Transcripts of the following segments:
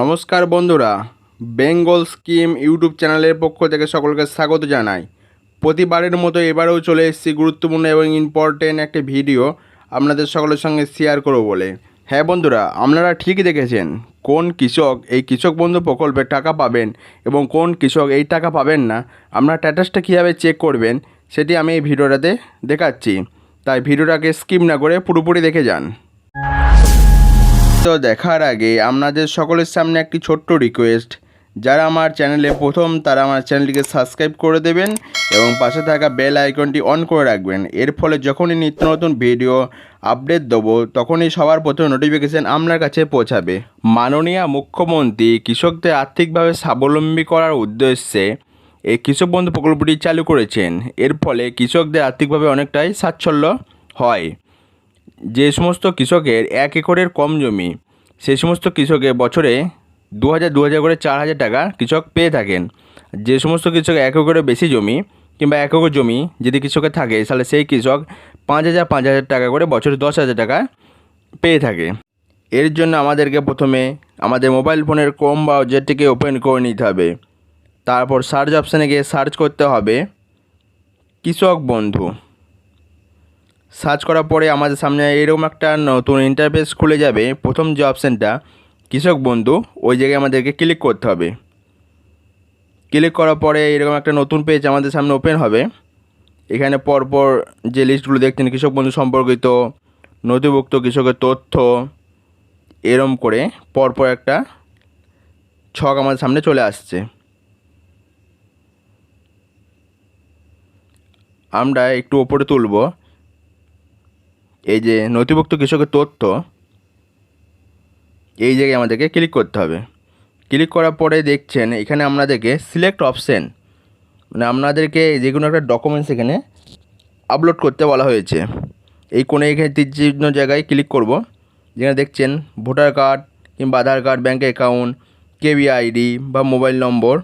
নমস্কার বন্ধুরা, Bengal scheme YouTube চ্যানেলের পক্ষ থেকে সকলকে স্বাগত জানাই। প্রতিবারের মতো এবারেও চলে এসেছি গুরুত্বপূর্ণ এবং ইম্পর্টেন্ট একটি ভিডিও আপনাদের সকলের সঙ্গে শেয়ার করব বলে। হ্যাঁ বন্ধুরা, আপনারা ঠিকই দেখেছেন, কোন কৃষক, এই কৃষক বন্ধু প্রকল্পে টাকা পাবেন এবং কোন কৃষক এই টাকা পাবেন না, আপনার স্ট্যাটাসটা কীভাবে চেক করবেন, সেটি আমি এই ভিডিওটাতে দেখাচ্ছি। তাই ভিডিওটাকে স্কিপ না করে পুরোপুরি দেখে যান। তো দেখার আগে আপনাদের সকলের সামনে একটি ছোট্ট রিকোয়েস্ট যারা আমার চ্যানেলে প্রথম, তারা আমার চ্যানেলটিকে সাবস্ক্রাইব করে দেবেন এবং পাশে থাকা বেল আইকনটি অন করে রাখবেন। এর ফলে যখনই নিত্য নতুন ভিডিও আপডেট দেবো, তখনই সবার প্রথমে নোটিফিকেশান আপনার কাছে পৌঁছাবে। মাননীয় মুখ্যমন্ত্রী কৃষকদের আর্থিকভাবে স্বাবলম্বী করার উদ্দেশ্যে এই কৃষক বন্ধু প্রকল্পটি চালু করেছেন। এর ফলে কৃষকদের আর্থিকভাবে অনেকটাই স্বাচ্ছল্য হয়। যে সমস্ত কৃষকের এক একরের কম জমি সেই সমস্ত কৃষকের বছরে দু হাজার দু হাজার করে চার হাজার টাকা কৃষক পেয়ে থাকেন। যে সমস্ত কৃষক এক একরে বেশি জমি কিংবা এক একর জমি যদি কৃষকের থাকে, তাহলে সেই কৃষক পাঁচ হাজার পাঁচ হাজার টাকা করে বছরে দশ হাজার টাকা পেয়ে থাকে। এর জন্য আমাদেরকে প্রথমে আমাদের মোবাইল ফোনের কম ক্রোম ব্রাউজারটিকে ওপেন করে নিতে হবে। তারপর সার্চ অপশানে গিয়ে সার্চ করতে হবে কৃষক বন্ধু। সার্চ করার পরে আমাদের সামনে এরকম একটা নতুন ইন্টারফেস খুলে যাবে। প্রথম যে অপশানটা কৃষক বন্ধু, ওই জায়গায় আমাদেরকে ক্লিক করতে হবে। ক্লিক করার পরে এরকম একটা নতুন পেজ আমাদের সামনে ওপেন হবে। এখানে পরপর যে লিস্টগুলো দেখছেন, কৃষক বন্ধু সম্পর্কিত, নথিভুক্ত কৃষকের তথ্য, এরম করে পরপর একটা ছক আমাদের সামনে চলে আসছে। আমরা একটু ওপরে তুলব। এই যে নথিভুক্ত কৃষকের তথ্য, এই জায়গায় আমাদেরকে ক্লিক করতে হবে। ক্লিক করার পরে দেখছেন এখানে আপনাদেরকে সিলেক্ট অপশান মানে আপনাদেরকে যে কোনো একটা ডকুমেন্টস এখানে আপলোড করতে বলা হয়েছে। এই কোণে এখানে চিহ্ন জায়গায় ক্লিক করব। যেখানে দেখছেন ভোটার কার্ড কিংবা Aadhaar card bank account KB ID বা মোবাইল নম্বর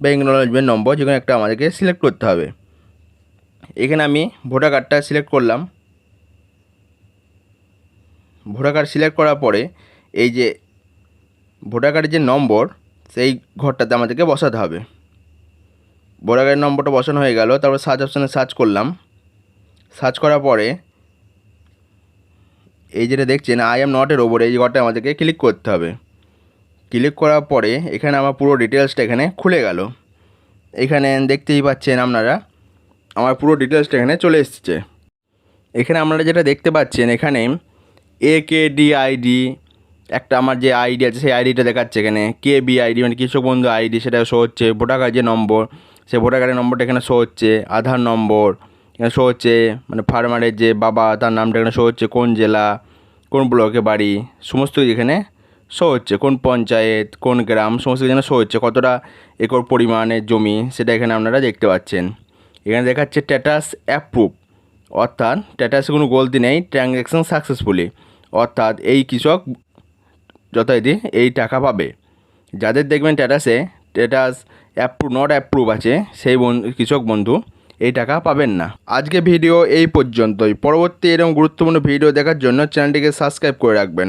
বা একনলেজমেন্ট নম্বর যেখানে একটা আমাদেরকে সিলেক্ট করতে হবে। এখানে আমি ভোটার কার্ডটা সিলেক্ট করলাম। ভোটার কার্ড সিলেক্ট করার পরে এই যে ভোটার কার্ডের যে নম্বর, সেই ঘরটাতে আমাদেরকে বসাতে হবে। ভোটার কার্ডের নম্বরটা বসানো হয়ে গেল, তারপর সার্চ অপশানে সার্চ করলাম। সার্চ করার পরে এই যেটা দেখছেন আই এম নটের ওপরে এই ঘরটা আমাদেরকে ক্লিক করতে হবে। ক্লিক করার পরে এখানে আমার পুরো ডিটেলসটা এখানে খুলে গেল। এখানে দেখতেই পাচ্ছেন আপনারা, আমার পুরো ডিটেলসটা এখানে চলে এসছে। এখানে আপনারা যেটা দেখতে পাচ্ছেন, এখানে এ ডি আইডি একটা আমার যে আইডি আছে, সেই আইডিটা দেখাচ্ছে এখানে। কে বি আইডি মানে কৃষক বন্ধু আইডি সেটা শো হচ্ছে। ভোটার কার্ড যে নম্বর, সেই ভোটার কার্ডের নম্বরটা এখানে শো হচ্ছে। আধার নম্বর, এখানে শো হচ্ছে মানে ফার্মারের যে বাবা, তার নামটা এখানে শো হচ্ছে, কোন জেলা, কোন ব্লকে বাড়ি, সমস্ত এখানে শো হচ্ছে। কোন পঞ্চায়েত, কোন গ্রাম, সমস্ত এখানে শো হচ্ছে। কতটা একর পরিমাণের জমি, সেটা এখানে আপনারা দেখতে পাচ্ছেন। এখানে দেখাচ্ছে স্ট্যাটাস অ্যাপ্রুভ অর্থাৎ স্ট্যাটাসে কোনো গলতি নেই ট্রানজ্যাকশন সাকসেসফুলি অর্থাৎ এই কৃষক যথারীতি এই টাকা পাবে। যাদের দেখবেন স্ট্যাটাসে স্ট্যাটাস অ্যাপ্রুভ নট অ্যাপ্রুভ আছে, সেই কৃষক বন্ধু এই টাকা পাবেন না। আজকে ভিডিও এই পর্যন্তই। পরবর্তী এরকম গুরুত্বপূর্ণ ভিডিও দেখার জন্য চ্যানেলটিকে সাবস্ক্রাইব করে রাখবেন।